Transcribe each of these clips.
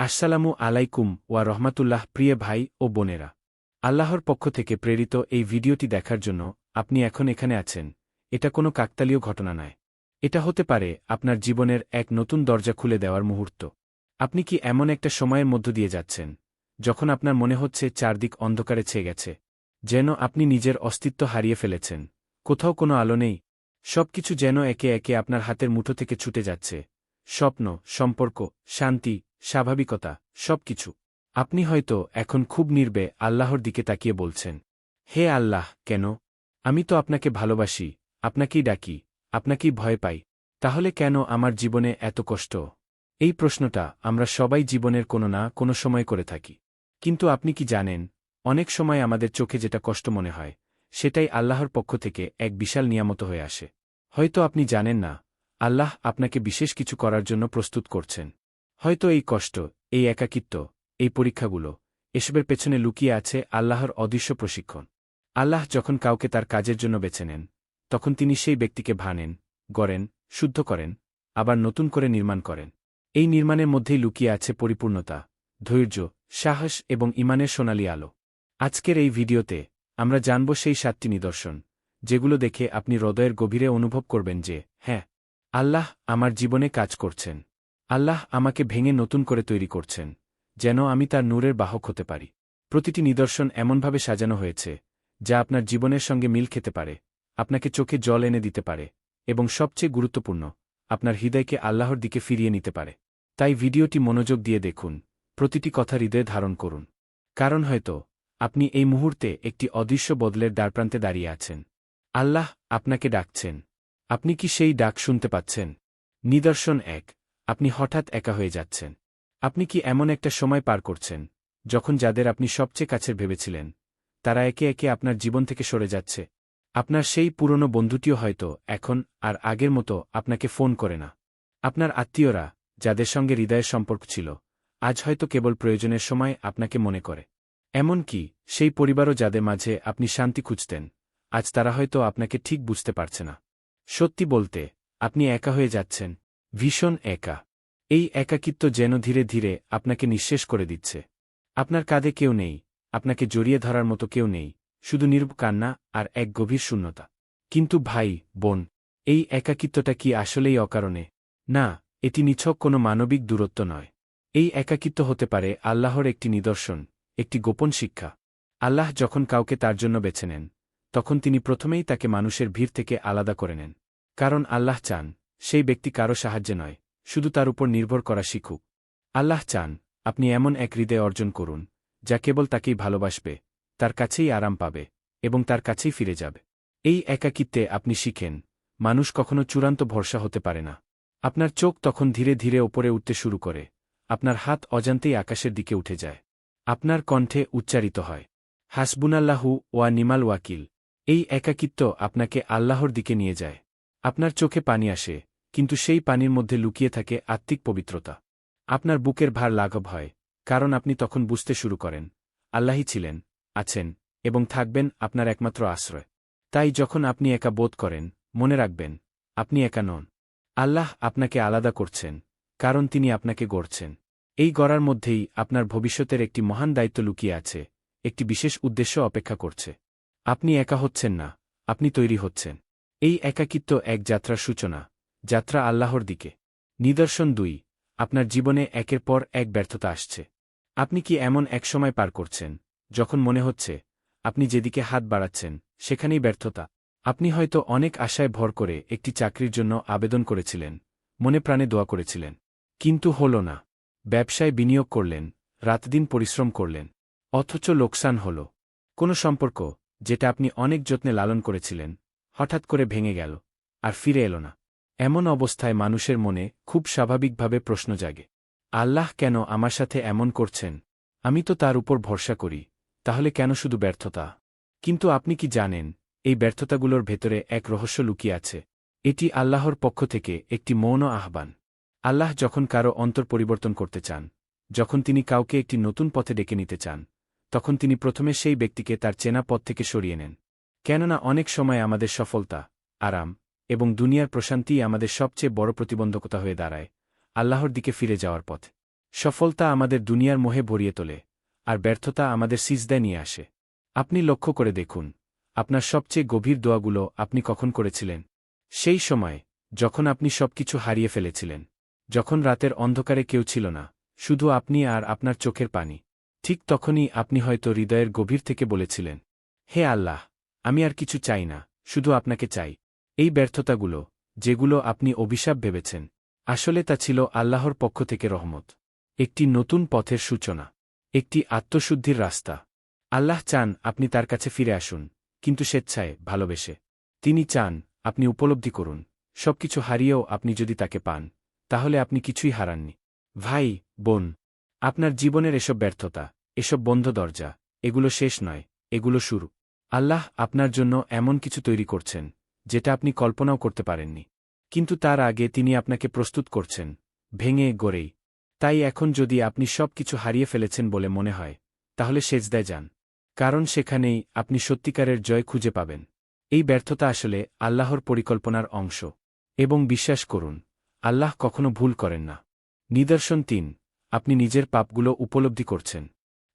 আসসালামু আলাইকুম ওয়া রহমাতুল্লাহ, প্রিয় ভাই ও বোনেরা। আল্লাহর পক্ষ থেকে প্রেরিত এই ভিডিওটি দেখার জন্য আপনি এখন এখানে আছেন। এটা কোনো কাকতালীয় ঘটনা নয়। এটা হতে পারে আপনার জীবনের এক নতুন দরজা খুলে দেওয়ার মুহূর্ত। আপনি কি এমন একটা সময়ের মধ্য দিয়ে যাচ্ছেন, যখন আপনার মনে হচ্ছে চারদিক অন্ধকারে ছেয়ে গেছে, যেন আপনি নিজের অস্তিত্ব হারিয়ে ফেলেছেন, কোথাও কোনো আলো নেই? সবকিছু যেন একে একে আপনার হাতের মুঠো থেকে ছুটে যাচ্ছে। স্বপ্ন, সম্পর্ক, শান্তি স্বাভাবিকতা, সবকিছু। আপনি হয়তো এখন খুব নির্বে আল্লাহর দিকে তাকিয়ে বলছেন, হে আল্লাহ, কেন? আমি তো আপনাকে ভালোবাসি, আপনাকেই ডাকি, আপনাকেই ভয় পাই, তাহলে কেন আমার জীবনে এত কষ্ট? এই প্রশ্নটা আমরা সবাই জীবনের কোনো না কোনো সময় করে থাকি। কিন্তু আপনি কি জানেন, অনেক সময় আমাদের চোখে যেটা কষ্ট মনে হয়, সেটাই আল্লাহর পক্ষ থেকে এক বিশাল নিয়ামত হয়ে আসে। হয়তো আপনি জানেন না, আল্লাহ আপনাকে বিশেষ কিছু করার জন্য প্রস্তুত করছেন। হয়তো এই কষ্ট, এই একাকিত্ব, এই পরীক্ষাগুলো, এসবের পেছনে লুকিয়ে আছে আল্লাহর অদৃশ্য প্রশিক্ষণ। আল্লাহ যখন কাউকে তার কাজের জন্য বেছে নেন, তখন তিনি সেই ব্যক্তিকে ভানেন, গড়েন, শুদ্ধ করেন, আবার নতুন করে নির্মাণ করেন। এই নির্মাণের মধ্যেই লুকিয়ে আছে পরিপূর্ণতা, ধৈর্য, সাহস এবং ইমানের সোনালি আলো। আজকের এই ভিডিওতে আমরা জানব সেই সাতটি নিদর্শন, যেগুলো দেখে আপনি হৃদয়ের গভীরে অনুভব করবেন যে হ্যাঁ আল্লাহ আমার জীবনে কাজ করছেন। আল্লাহ আমাকে ভেঙে নতুন করে তৈরি করছেন, যেন আমি তার নূরের বাহক হতে পারি। প্রতিটি নিদর্শন এমনভাবে সাজানো হয়েছে, যা আপনার জীবনের সঙ্গে মিল খেতে পারে, আপনাকে চোখে জল এনে দিতে পারে, এবং সবচেয়ে গুরুত্বপূর্ণ, আপনার হৃদয়কে আল্লাহর দিকে ফিরিয়ে নিতে পারে। তাই ভিডিওটি মনোযোগ দিয়ে দেখুন, প্রতিটি কথা হৃদয়ে ধারণ করুন। কারণ হয়তো, আপনি এই মুহূর্তে একটি অদৃশ্য বদলের দ্বারপ্রান্তে দাঁড়িয়ে আছেন। আল্লাহ আপনাকে ডাকছেন। আপনি কি সেই ডাক শুনতে পাচ্ছেন? নিদর্শন এক। আপনি হঠাৎ একা হয়ে যাচ্ছেন। আপনি কি এমন একটা সময় পার করছেন, যখন যাদের আপনি সবচেয়ে কাছের ভেবেছিলেন, তারা একে একে আপনার জীবন থেকে সরে যাচ্ছে? আপনার সেই পুরনো বন্ধুটিও হয়তো এখন আর আগের মতো আপনাকে ফোন করে না। আপনার আত্মীয়রা, যাদের সঙ্গে হৃদয়ের সম্পর্ক ছিল, আজ হয়তো কেবল প্রয়োজনের সময় আপনাকে মনে করে। এমন কি সেই পরিবারও যাদের মাঝে আপনি শান্তি খুঁজতেন, আজ তারা হয়তো আপনাকে ঠিক বুঝতে পারছে না। সত্যি বলতে, আপনি একা হয়ে যাচ্ছেন, ভীষণ একা। এই একাকিত্ব যেন ধীরে ধীরে আপনাকে নিঃশেষ করে দিচ্ছে। আপনার কাঁধে কেউ নেই, আপনাকে জড়িয়ে ধরার মতো কেউ নেই, শুধু নির্ব কান্না আর এক গভীর শূন্যতা। কিন্তু ভাই, বোন, এই একাকিত্বটা কি আসলেই অকারণে? না, এটি নিছক কোনো মানবিক দূরত্ব নয়। এই একাকিত্ব হতে পারে আল্লাহর একটি নিদর্শন, একটি গোপন শিক্ষা। আল্লাহ যখন কাউকে তার জন্য বেছে নেন, তখন তিনি প্রথমেই তাকে মানুষের ভিড় থেকে আলাদা করে নেন। কারণ আল্লাহ চান, সেই ব্যক্তি কারও সাহায্যে নয় শুধু তার উপর নির্ভর করা শিখুক। আল্লাহ চান, আপনি এমন এক হৃদয় অর্জন করুন, যা কেবল তাকেই ভালোবাসবে, তার কাছেই আরাম পাবে, এবং তার কাছেই ফিরে যাবে। এই একাকিত্বে আপনি শিখেন, মানুষ কখনো চূড়ান্ত ভরসা হতে পারে না। আপনার চোখ তখন ধীরে ধীরে ওপরে উঠতে শুরু করে, আপনার হাত অজান্তেই আকাশের দিকে উঠে যায়। আপনার কণ্ঠে উচ্চারিত হয়, হাসবুনাল্লাহু ওয়া নিমাল ওয়াকিল। এই একাকিত্ব আপনাকে আল্লাহর দিকে নিয়ে যায়। আপনার চোখে পানি আসে কিন্তু সেই পানির মধ্যে লুকিয়ে থাকে আত্মিক পবিত্রতা। আপনার বুকের ভার লাঘব হয়, কারণ আপনি তখন বুঝতে শুরু করেন, আল্লাহই ছিলেন, আছেন, এবং থাকবেন আপনার একমাত্র আশ্রয়। তাই যখন আপনি একা বোধ করেন, মনে রাখবেন, আপনি একা নন। আল্লাহ আপনাকে আলাদা করছেন, কারণ তিনি আপনাকে গড়ছেন। এই গড়ার মধ্যেই আপনার ভবিষ্যতের একটি মহান দায়িত্ব লুকিয়ে আছে, একটি বিশেষ উদ্দেশ্য অপেক্ষা করছে। আপনি একা হচ্ছেন না, আপনি তৈরি হচ্ছেন। এই একাকিত্ব এক যাত্রার সূচনা যাত্রা আল্লাহর দিকে। নিদর্শন দুই, আপনার জীবনে একের পর এক ব্যর্থতা আসছে। আপনি কি এমন এক সময় পার করছেন, যখন মনে হচ্ছে, আপনি যেদিকে হাত বাড়াচ্ছেন, সেখানেই ব্যর্থতা। আপনি হয়তো অনেক আশায় ভর করে একটি চাকরির জন্য আবেদন করেছিলেন, মনে প্রাণে দোয়া করেছিলেন। কিন্তু হল না। ব্যবসায় বিনিয়োগ করলেন, রাতদিন পরিশ্রম করলেন। অথচ লোকসান হল। কোনো সম্পর্ক, যেটা আপনি অনেক যত্নে লালন করেছিলেন, হঠাৎ করে ভেঙে গেল, আর ফিরে এল না। এমন অবস্থায় মানুষের মনে খুব স্বাভাবিকভাবে প্রশ্ন জাগে। আল্লাহ কেন আমার সাথে এমন করছেন? আমি তো তার উপর ভরসা করি, তাহলে কেন শুধু ব্যর্থতা? কিন্তু আপনি কি জানেন, এই ব্যর্থতাগুলোর ভেতরে এক রহস্য লুকিয়ে আছে। এটি আল্লাহর পক্ষ থেকে একটি মৌন আহ্বান। আল্লাহ যখন কারও অন্তর পরিবর্তন করতে চান, যখন তিনি কাউকে একটি নতুন পথে ডেকে নিতে চান, তখন তিনি প্রথমে সেই ব্যক্তিকে তার চেনা পথ থেকে সরিয়ে নেন। কেননা অনেক সময় আমাদের সফলতা, আরাম এবং দুনিয়ার প্রশান্তিই আমাদের সবচেয়ে বড় প্রতিবন্ধকতা হয়ে দাঁড়ায়, আল্লাহর দিকে ফিরে যাওয়ার পথ। সফলতা আমাদের দুনিয়ার মোহে ভরিয়ে তোলে, আর ব্যর্থতা আমাদের সিজদায় নিয়ে আসে। আপনি লক্ষ্য করে দেখুন, আপনার সবচেয়ে গভীর দোয়াগুলো আপনি কখন করেছিলেন। সেই সময়, যখন আপনি সবকিছু হারিয়ে ফেলেছিলেন, যখন রাতের অন্ধকারে কেউ ছিল না, শুধু আপনি আর আপনার চোখের পানি। ঠিক তখনই আপনি হয়তো হৃদয়ের গভীর থেকে বলেছিলেন, হে আল্লাহ, আমি আর কিছু চাই না, শুধু আপনাকে চাই। এই ব্যর্থতাগুলো, যেগুলো আপনি অভিশাপ ভেবেছেন, আসলে তা ছিল আল্লাহর পক্ষ থেকে রহমত। একটি নতুন পথের সূচনা, একটি আত্মশুদ্ধির রাস্তা। আল্লাহ চান আপনি তার কাছে ফিরে আসুন, কিন্তু স্বেচ্ছায় ভালোবেসে। তিনি চান আপনি উপলব্ধি করুন, সবকিছু হারিয়েও আপনি যদি তাকে পান, তাহলে আপনি কিছুই হারাননি। ভাই, বোন, আপনার জীবনের এসব ব্যর্থতা, এসব বন্ধ দরজা, এগুলো শেষ নয়, এগুলো শুরু। আল্লাহ আপনার জন্য এমন কিছু তৈরি করছেন যেটা আপনি কল্পনাও করতে পারেননি। কিন্তু তার আগে তিনি আপনাকে প্রস্তুত করছেন, ভেঙে, গড়েই। তাই এখন যদি আপনি সব কিছু হারিয়ে ফেলেছেন বলে মনে হয়, তাহলে সেজদায় যান। কারণ সেখানেই আপনি সত্যিকারের জয় খুঁজে পাবেন। এই ব্যর্থতা আসলে আল্লাহর পরিকল্পনার অংশ। এবং বিশ্বাস করুন, আল্লাহ কখনো ভুল করেন না। নিদর্শন তিন, আপনি নিজের পাপগুলো উপলব্ধি করছেন।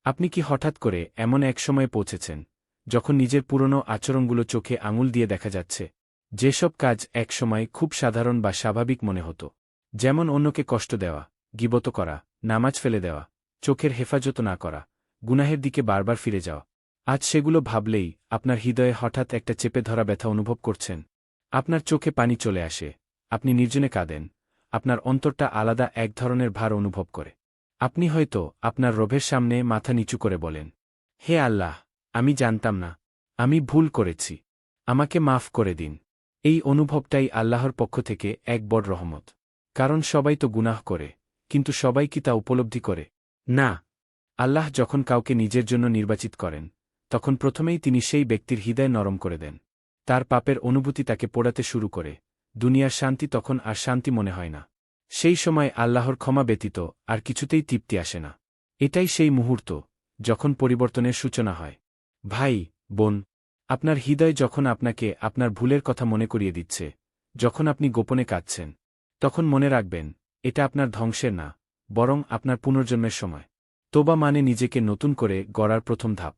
আপনি কি হঠাৎ করে এমন এক সময়ে পৌঁছেছেন যখন নিজের পুরনো আচরণগুলো চোখে আঙুল দিয়ে দেখা যাচ্ছে, যেসব কাজ একসময় খুব সাধারণ বা স্বাভাবিক মনে হতো, যেমন অন্যকে কষ্ট দেওয়া, গিবত করা, নামাজ ফেলে দেওয়া, চোখের হেফাজত না করা, গুনাহের দিকে বারবার ফিরে যাওয়া। আজ সেগুলো ভাবলেই আপনার হৃদয়ে হঠাৎ একটা চেপে ধরা ব্যথা অনুভব করছেন। আপনার চোখে পানি চলে আসে, আপনি নির্জনে কাঁদেন, আপনার অন্তরটা আলাদা এক ধরনের ভার অনুভব করে। আপনি হয়তো আপনার রোভের সামনে মাথা নিচু করে বলেন, হে আল্লাহ আমি জানতাম না। আমি ভুল করেছি। আমাকে মাফ করে দিন। এই অনুভবটাই আল্লাহর পক্ষ থেকে এক বড় রহমত। কারণ সবাই তো গুনাহ করে, কিন্তু সবাই কি তা উপলব্ধি করে? না। আল্লাহ যখন কাউকে নিজের জন্য নির্বাচিত করেন, তখন প্রথমেই তিনি সেই ব্যক্তির হৃদয় নরম করে দেন। তার পাপের অনুভূতি তাকে পোড়াতে শুরু করে। দুনিয়ার শান্তি তখন আর শান্তি মনে হয় না। সেই সময় আল্লাহর ক্ষমা ব্যতীত আর কিছুতেই তৃপ্তি আসে না। এটাই সেই মুহূর্ত, যখন পরিবর্তনের সূচনা হয়। ভাই, বোন, আপনার হৃদয় যখন আপনাকে আপনার ভুলের কথা মনে করিয়ে দিচ্ছে, যখন আপনি গোপনে কাঁদছেন, তখন মনে রাখবেন, এটা আপনার ধ্বংসের না, বরং আপনার পুনর্জন্মের সময়। তোবা মানে নিজেকে নতুন করে গড়ার প্রথম ধাপ।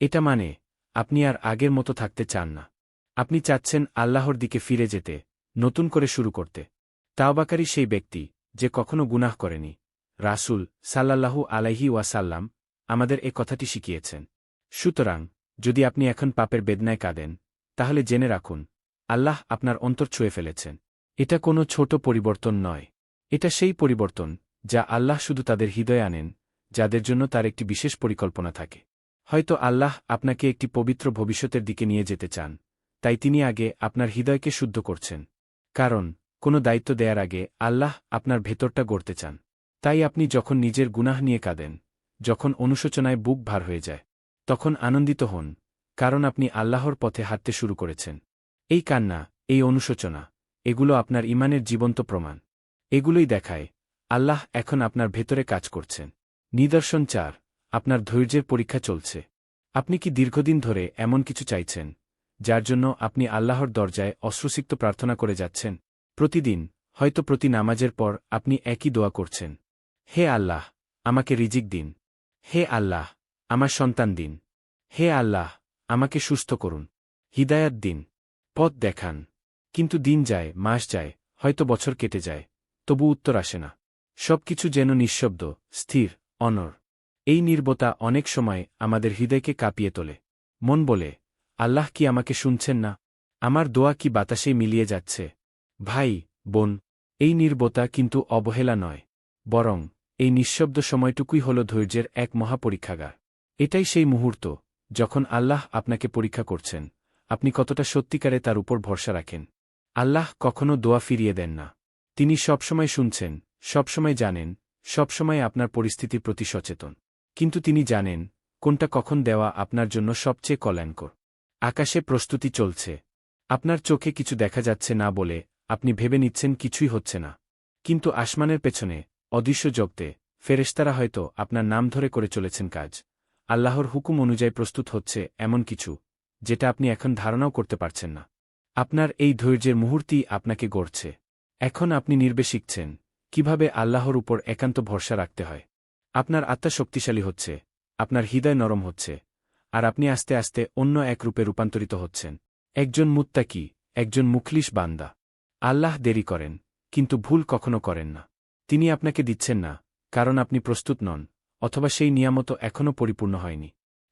এটা মানে আপনি আর আগের মতো থাকতে চান না। আপনি চাচ্ছেন আল্লাহর দিকে ফিরে যেতে, নতুন করে শুরু করতে। তাওবাকারী সেই ব্যক্তি, যে কখনো গুনাহ করেনি। রাসুল সাল্লাল্লাহু আলাইহি ওয়াসাল্লাম আমাদের এ কথাটি শিখিয়েছেন। সুতরাং, যদি আপনি এখন পাপের বেদনায় কাঁদেন, তাহলে জেনে রাখুন, আল্লাহ আপনার অন্তর ছুঁয়ে ফেলেছেন। এটা কোনো ছোট পরিবর্তন নয়। এটা সেই পরিবর্তন, যা আল্লাহ শুধু তাদের হৃদয়ে আনেন, যাদের জন্য তার একটি বিশেষ পরিকল্পনা থাকে। হয়তো আল্লাহ আপনাকে একটি পবিত্র ভবিষ্যতের দিকে নিয়ে যেতে চান, তাই তিনি আগে আপনার হৃদয়কে শুদ্ধ করছেন। কারণ, কোনো দায়িত্ব দেয়ার আগে আল্লাহ আপনার ভেতরটা গড়তে চান। তাই আপনি যখন নিজের গুনাহ নিয়ে কাঁদেন, যখন অনুশোচনায় বুক ভার হয়ে যায় তখন আনন্দিত হন, কারণ আপনি আল্লাহর পথে হাঁটতে শুরু করেছেন। এই কান্না, এই অনুশোচনা, এগুলো আপনার ইমানের জীবন্ত প্রমাণ। এগুলোই দেখায়, আল্লাহ এখন আপনার ভেতরে কাজ করছেন। নিদর্শন চার, আপনার ধৈর্যের পরীক্ষা চলছে। আপনি কি দীর্ঘদিন ধরে এমন কিছু চাইছেন, যার জন্য আপনি আল্লাহর দরজায় অশ্রুসিক্ত প্রার্থনা করে যাচ্ছেন? প্রতিদিন, হয়তো প্রতি নামাজের পর আপনি একই দোয়া করছেন। হে আল্লাহ, আমাকে রিজিক দিন। হে আল্লাহ আমার সন্তান দিন। হে আল্লাহ, আমাকে সুস্থ করুন। হিদায়াত দিন। পথ দেখান। কিন্তু দিন যায়, মাস যায়, হয়তো বছর কেটে যায়, তবু উত্তর আসে না। সবকিছু যেন নিঃশব্দ, স্থির, অনর। এই নির্বতা অনেক সময় আমাদের হৃদয়কে কাঁপিয়ে তোলে। মন বলে, আল্লাহ কি আমাকে শুনছেন না? আমার দোয়া কি বাতাসে মিলিয়ে যাচ্ছে? ভাই, বোন, এই নির্বতা কিন্তু অবহেলা নয়। বরং, এই নিঃশব্দ সময়টুকুই হল ধৈর্যের এক মহাপরীক্ষাগার। এটাই সেই মুহূর্ত, যখন আল্লাহ আপনাকে পরীক্ষা করছেন, আপনি কতটা সত্যিকারে তার উপর ভরসা রাখেন। আল্লাহ কখনো দোয়া ফিরিয়ে দেন না। তিনি সবসময় শুনছেন, সবসময় জানেন, সবসময় আপনার পরিস্থিতির প্রতি সচেতন। কিন্তু তিনি জানেন, কোনটা কখন দেওয়া আপনার জন্য সবচেয়ে কল্যাণকর। আকাশে প্রস্তুতি চলছে। আপনার চোখে কিছু দেখা যাচ্ছে না বলে আপনি ভেবে নিচ্ছেন কিছুই হচ্ছে না। কিন্তু আসমানের পেছনে, অদৃশ্য জগতে, ফেরেশতারা হয়তো আপনার নাম ধরে করে চলেছেন কাজ। আল্লাহর হুকুম অনুযায়ী প্রস্তুত হচ্ছে এমন কিছু, যেটা আপনি এখন ধারণাও করতে পারছেন না। আপনার এই ধৈর্যের মুহূর্তই আপনাকে গড়ছে। এখন আপনি নির্বে শিখছেন, কীভাবে আল্লাহর উপর একান্ত ভরসা রাখতে হয়। আপনার আত্মা শক্তিশালী হচ্ছে, আপনার হৃদয় নরম হচ্ছে, আর আপনি আস্তে আস্তে অন্য এক রূপে রূপান্তরিত হচ্ছেন। একজন মুত্তাকি, একজন মুখলিশ বান্দা। আল্লাহ দেরি করেন, কিন্তু ভুল কখনো করেন না। তিনি আপনাকে দিচ্ছেন না, কারণ আপনি প্রস্তুত নন। অথবা সেই নিয়ামত এখনও পরিপূর্ণ হয়নি।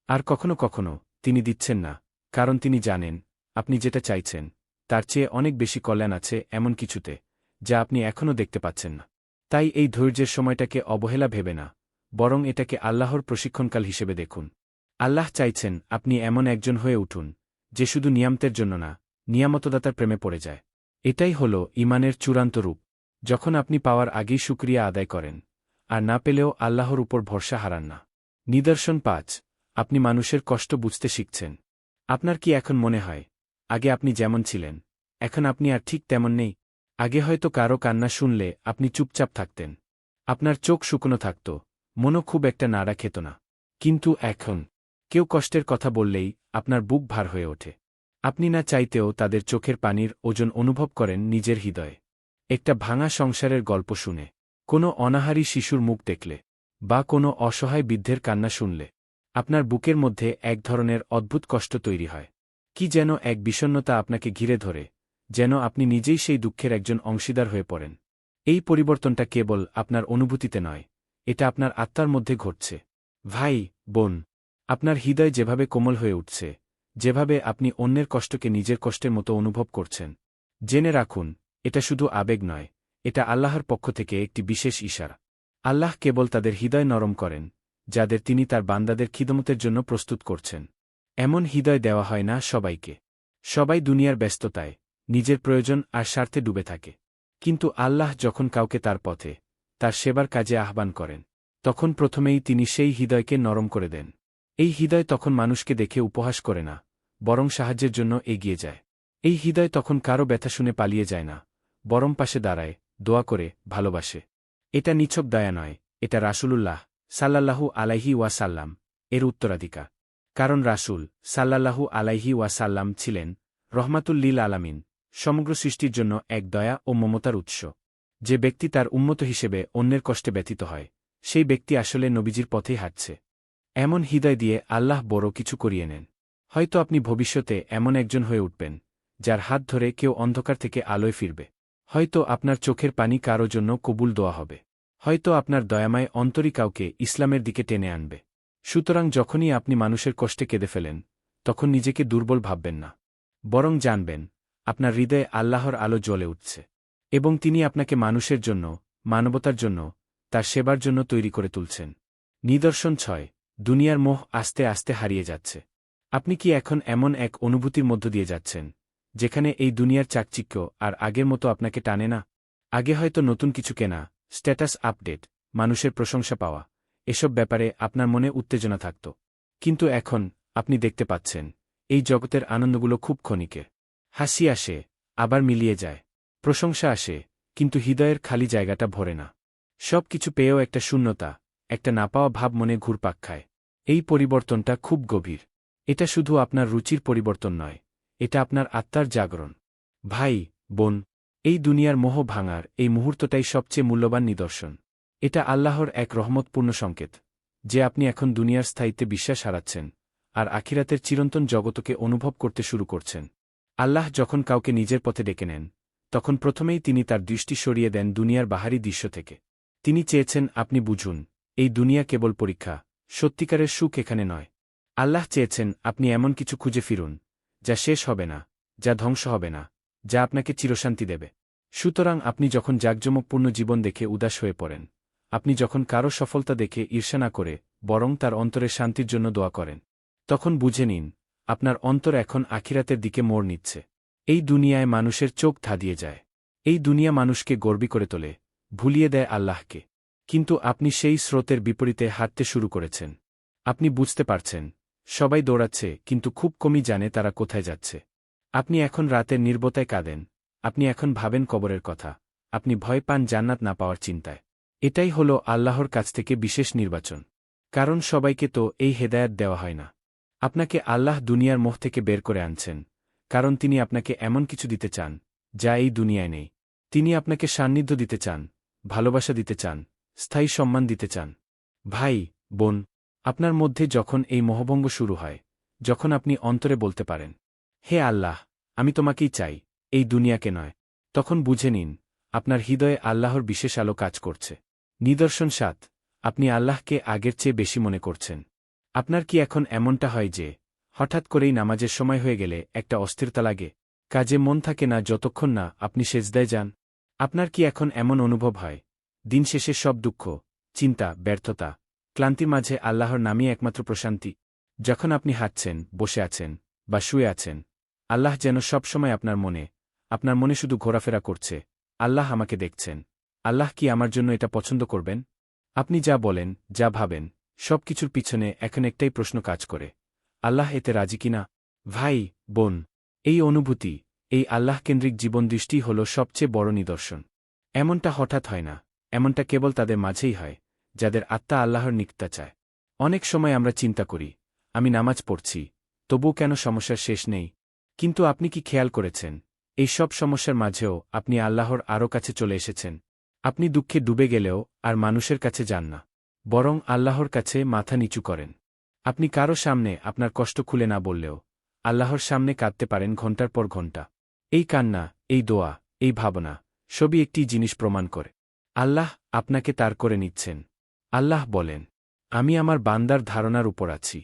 আর কখনো কখনো তিনি দিচ্ছেন না, কারণ তিনি জানেন, আপনি যেটা চাইছেন, তার চেয়ে অনেক বেশি কল্যাণ আছে এমন কিছুতে, যা আপনি এখনও দেখতে পাচ্ছেন না। তাই এই ধৈর্যের সময়টাকে অবহেলা ভেবে না, বরং এটাকে আল্লাহর প্রশিক্ষণকাল হিসেবে দেখুন। আল্লাহ চাইছেন আপনি এমন একজন হয়ে উঠুন, যে শুধু নিয়ামতের জন্য না, নিয়ামতদাতার প্রেমে পড়ে যায়। এটাই হল ইমানের চূড়ান্ত রূপ। যখন আপনি পাওয়ার আগেই সুক্রিয়া আদায় করেন আর না পেলেও আল্লাহর উপর ভরসা হারান না। নিদর্শন পাঁচ, আপনি মানুষের কষ্ট বুঝতে শিখছেন। আপনার কি এখন মনে হয়? আগে আপনি যেমন ছিলেন, এখন আপনি আর ঠিক তেমন নেই। আগে হয়তো কারও কান্না শুনলে আপনি চুপচাপ থাকতেন। আপনার চোখ শুকনো থাকত, মনও খুব একটা নাড়া খেত না। কিন্তু এখন, কেউ কষ্টের কথা বললেই আপনার বুক ভার হয়ে ওঠে। আপনি না চাইতেও তাদের চোখের পানির ওজন অনুভব করেন নিজের হৃদয়ে। একটা ভাঙা সংসারের গল্প শুনে। কোনো অনাহারী শিশুর মুখ দেখলে, বা কোনো অসহায় বৃদ্ধের কান্না শুনলে, আপনার বুকের মধ্যে এক ধরনের অদ্ভুত কষ্ট তৈরি হয়। কি যেন এক বিষণ্নতা আপনাকে ঘিরে ধরে, যেন আপনি নিজেই সেই দুঃখের একজন অংশীদার হয়ে পড়েন। এই পরিবর্তনটা কেবল আপনার অনুভূতিতে নয়, এটা আপনার আত্মার মধ্যে ঘটছে। ভাই, বোন, আপনার হৃদয় যেভাবে কোমল হয়ে উঠছে, যেভাবে আপনি অন্যের কষ্টকে নিজের কষ্টের মতো অনুভব করছেন। জেনে রাখুন, এটা শুধু আবেগ নয় এটা আল্লাহর পক্ষ থেকে একটি বিশেষ ইশারা। আল্লাহ কেবল তাদের হৃদয় নরম করেন, যাদের তিনি তার বান্দাদের খিদমতের জন্য প্রস্তুত করছেন। এমন হৃদয় দেওয়া হয় না সবাইকে। সবাই দুনিয়ার ব্যস্ততায়, নিজের প্রয়োজন আর স্বার্থে ডুবে থাকে। কিন্তু আল্লাহ যখন কাউকে তার পথে, তার সেবার কাজে আহ্বান করেন, তখন প্রথমেই তিনি সেই হৃদয়কে নরম করে দেন। এই হৃদয় তখন মানুষকে দেখে উপহাস করে না, বরং সাহায্যের জন্য এগিয়ে যায়। এই হৃদয় তখন কারও ব্যথা শুনে পালিয়ে যায় না, বরং পাশে দাঁড়ায় দোয়া করে, ভালোবাসে। এটা নিছক দয়া নয়, এটা রাসূলুল্লাহ সাল্লাল্লাহু আলাইহি ওয়াসাল্লাম, এর উত্তরাধিকার। কারণ রাসূল সাল্লাল্লাহু আলাইহি ওয়াসাল্লাম ছিলেন রহমাতুল্লিল আলামিন, সমগ্র সৃষ্টির জন্য এক দয়া ও মমতার উৎস। যে ব্যক্তি তার উন্মত হিসেবে অন্যের কষ্টে ব্যতীত হয়, সেই ব্যক্তি আসলে নবীজির পথেই হাঁটছে। এমন হৃদয় দিয়ে আল্লাহ বড় কিছু করিয়ে নেন। হয়তো আপনি ভবিষ্যতে এমন একজন হয়ে উঠবেন, যার হাত ধরে কেউ অন্ধকার থেকে আলোয় ফিরবে। হয়তো আপনার চোখের পানি কারও জন্য কবুল দেওয়া হবে। হয়তো আপনার দয়াময় অন্তরী কাউকে ইসলামের দিকে টেনে আনবে। সুতরাং যখনই আপনি মানুষের কষ্টে কেঁদে ফেলেন, তখন নিজেকে দুর্বল ভাববেন না। বরং জানবেন, আপনার হৃদয়ে আল্লাহর আলো জ্বলে উঠছে। এবং তিনি আপনাকে মানুষের জন্য, মানবতার জন্য, তার সেবার জন্য তৈরি করে তুলছেন। নিদর্শন ছয়, দুনিয়ার মোহ আস্তে আস্তে হারিয়ে যাচ্ছে। আপনি কি এখন এমন এক অনুভূতির মধ্য দিয়ে যাচ্ছেন? যেখানে এই দুনিয়ার চাকচিক্য আর আগের মতো আপনাকে টানে না। আগে হয়তো নতুন কিছু কেনা, স্ট্যাটাস আপডেট, মানুষের প্রশংসা পাওয়া, এসব ব্যাপারে আপনার মনে উত্তেজনা থাকত। কিন্তু এখন আপনি দেখতে পাচ্ছেন, এই জগতের আনন্দগুলো খুব ক্ষণিকের। হাসি আসে, আবার মিলিয়ে যায়। প্রশংসা আসে, কিন্তু হৃদয়ের খালি জায়গাটা ভরে না। সব কিছু পেয়েও একটা শূন্যতা, একটা না পাওয়া ভাব মনে ঘুরপাক খায়। এই পরিবর্তনটা খুব গভীর। এটা শুধু আপনার রুচির পরিবর্তন নয়। এটা আপনার আত্মার জাগরণ। ভাই, বোন, এই দুনিয়ার মোহ ভাঙার এই মুহূর্তটাই সবচেয়ে মূল্যবান নিদর্শন। এটা আল্লাহর এক রহমতপূর্ণ সংকেত, যে আপনি এখন দুনিয়ার স্থায়িত্বে বিশ্বাস হারাচ্ছেন আর আখিরাতের চিরন্তন জগতকে অনুভব করতে শুরু করছেন। আল্লাহ যখন কাউকে নিজের পথে ডেকে নেন, তখন প্রথমেই তিনি তার দৃষ্টি সরিয়ে দেন দুনিয়ার বাহারি দৃশ্য থেকে। তিনি চেয়েছেন, আপনি বুঝুন, এই দুনিয়া কেবল পরীক্ষা, সত্যিকারের সুখ এখানে নয়। আল্লাহ চেয়েছেন, আপনি এমন কিছু খুঁজে ফিরুন যা শেষ হবে না, যা ধ্বংস হবে না, যা আপনাকে চিরশান্তি দেবে। সুতরাং আপনি যখন জাকজমকপূর্ণ জীবন দেখে উদাস হয়ে পড়েন, আপনি যখন কারও সফলতা দেখে ঈর্ষা না করে বরং তার অন্তরের শান্তির জন্য দোয়া করেন, তখন বুঝে নিন, আপনার অন্তর এখন আখিরাতের দিকে মোড় নিচ্ছে। এই দুনিয়ায় মানুষের চোখ ধাঁধিয়ে যায়। এই দুনিয়া মানুষকে গর্বি করে তোলে, ভুলিয়ে দেয় আল্লাহকে। কিন্তু আপনি সেই স্রোতের বিপরীতে হাঁটতে শুরু করেছেন। আপনি বুঝতে পারছেন সবাই দৌড়াচ্ছে, কিন্তু খুব কমই জানে তারা কোথায় যাচ্ছে। আপনি এখন রাতের নির্বতায় কাঁদেন, আপনি এখন ভাবেন কবরের কথা, আপনি ভয় পান জান্নাত না পাওয়ার চিন্তায়। এটাই হল আল্লাহর কাছ থেকে বিশেষ নির্বাচন। কারণ সবাইকে তো এই হেদায়াত দেওয়া হয় না। আপনাকে আল্লাহ দুনিয়ার মোহ থেকে বের করে আনছেন, কারণ তিনি আপনাকে এমন কিছু দিতে চান, যা এই দুনিয়ায় নেই। তিনি আপনাকে সান্নিধ্য দিতে চান, ভালোবাসা দিতে চান, স্থায়ী সম্মান দিতে চান। ভাই, বোন আপনার মধ্যে যখন এই মোহভঙ্গ শুরু হয়, যখন আপনি অন্তরে বলতে পারেন, হে আল্লাহ, আমি তোমাকেই চাই, এই দুনিয়াকে নয়, তখন বুঝে নিন, আপনার হৃদয়ে আল্লাহর বিশেষ আলো কাজ করছে। নিদর্শন সাত, আপনি আল্লাহকে আগের চেয়ে বেশি মনে করছেন। আপনার কি এখন এমনটা হয় যে, হঠাৎ করেই নামাজের সময় হয়ে গেলে একটা অস্থিরতা লাগে, কাজে মন থাকে না যতক্ষণ না আপনি সেজদায় যান? আপনার কি এখন এমন অনুভব হয়? দিন শেষে সব দুঃখ, চিন্তা, ব্যর্থতা ক্লান্তির মাঝে আল্লাহর নামই একমাত্র প্রশান্তি। যখন আপনি হাঁটছেন, বসে আছেন, বা শুয়ে আছেন, আল্লাহ যেন সবসময় আপনার মনে আপনার মনে শুধু ঘোরাফেরা করছে, আল্লাহ আমাকে দেখছেন। আল্লাহ কি আমার জন্য এটা পছন্দ করবেন? আপনি যা বলেন, যা ভাবেন সব কিছুর পিছনে এখন একটাই প্রশ্ন কাজ করে। আল্লাহ এতে রাজি কিনা? ভাই, বোন, এই অনুভূতি, এই আল্লাহ কেন্দ্রিক জীবন দৃষ্টি হল সবচেয়ে বড় নিদর্শন। এমনটা হঠাৎ হয় না, এমনটা কেবল তাদের মাঝেই হয়। যাদের আত্মা আল্লাহর নিকতা চায়। অনেক সময় আমরা চিন্তা করি, আমি নামাজ পড়ছি, তবুও কেন সমস্যার শেষ নেই? কিন্তু আপনি কি খেয়াল করেছেন, এই সব সমস্যার মাঝেও আপনি আল্লাহর আরও কাছে চলে এসেছেন? আপনি দুঃখে ডুবে গেলেও আর মানুষের কাছে যান না, বরং আল্লাহর কাছে মাথা নিচু করেন। আপনি কারও সামনে আপনার কষ্ট খুলে না বললেও আল্লাহর সামনে কাঁদতে পারেন ঘণ্টার পর ঘণ্টা। এই কান্না, এই দোয়া, এই ভাবনা সবই একটি জিনিস প্রমাণ করে। আল্লাহ আপনাকে তার করে নিচ্ছেন। আল্লাহ বলেন, আমি আমার বান্দার ধারণার উপর আছি।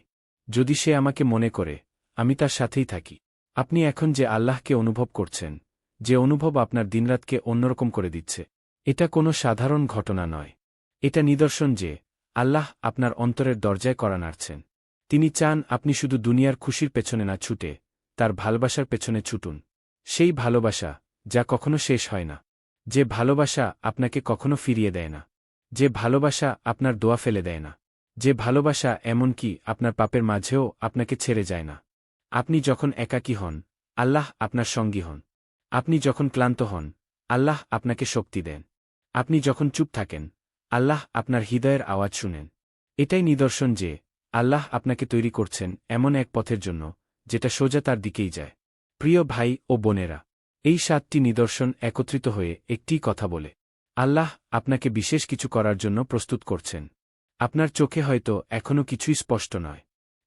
যদি সে আমাকে মনে করে, আমি তার সাথেই থাকি। আপনি এখন যে আল্লাহকে অনুভব করছেন, যে অনুভব আপনার দিনরাতকে অন্যরকম করে দিচ্ছে, এটা কোনো সাধারণ ঘটনা নয়। এটা নিদর্শন যে, আল্লাহ আপনার অন্তরের দরজায় করা নাড়ছেন। তিনি চান আপনি শুধু দুনিয়ার খুশির পেছনে না ছুটে, তার ভালোবাসার পেছনে ছুটুন। সেই ভালোবাসা, যা কখনো শেষ হয় না। যে ভালোবাসা আপনাকে কখনো ফিরিয়ে দেয় না। যে ভালোবাসা আপনার দোয়া ফেলে দেয় না। যে ভালোবাসা এমনকি আপনার পাপের মাঝেও আপনাকে ছেড়ে যায় না। আপনি যখন একাকী হন, আল্লাহ আপনার সঙ্গী হন। আপনি যখন ক্লান্ত হন, আল্লাহ আপনাকে শক্তি দেন। আপনি যখন চুপ থাকেন, আল্লাহ আপনার হৃদয়ের আওয়াজ শুনেন। এটাই নিদর্শন যে আল্লাহ আপনাকে তৈরি করছেন এমন এক পথের জন্য, যেটা সোজা তার দিকেই যায়। প্রিয় ভাই ও বোনেরা, এই সাতটি নিদর্শন একত্রিত হয়ে একটিই কথা বলে। আল্লাহ আপনাকে বিশেষ কিছু করার জন্য প্রস্তুত করছেন। আপনার চোখে হয়তো এখনও কিছুই স্পষ্ট নয়।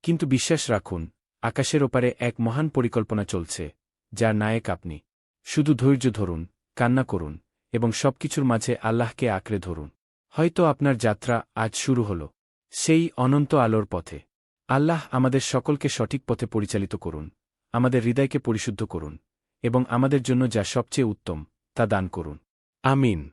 কিন্তু বিশ্বাস রাখুন, আকাশের ওপারে এক মহান পরিকল্পনা চলছে, যার নায়ক আপনি। শুধু ধৈর্য ধরুন, কান্না করুন, এবং সবকিছুর মাঝে আল্লাহকে আঁকড়ে ধরুন। হয়তো আপনার যাত্রা আজ শুরু হল। সেই অনন্ত আলোর পথে। আল্লাহ আমাদের সকলকে সঠিক পথে পরিচালিত করুন, আমাদের হৃদয়কে পরিশুদ্ধ করুন, এবং আমাদের জন্য যা সবচেয়ে উত্তম, তা দান করুন। আমিন।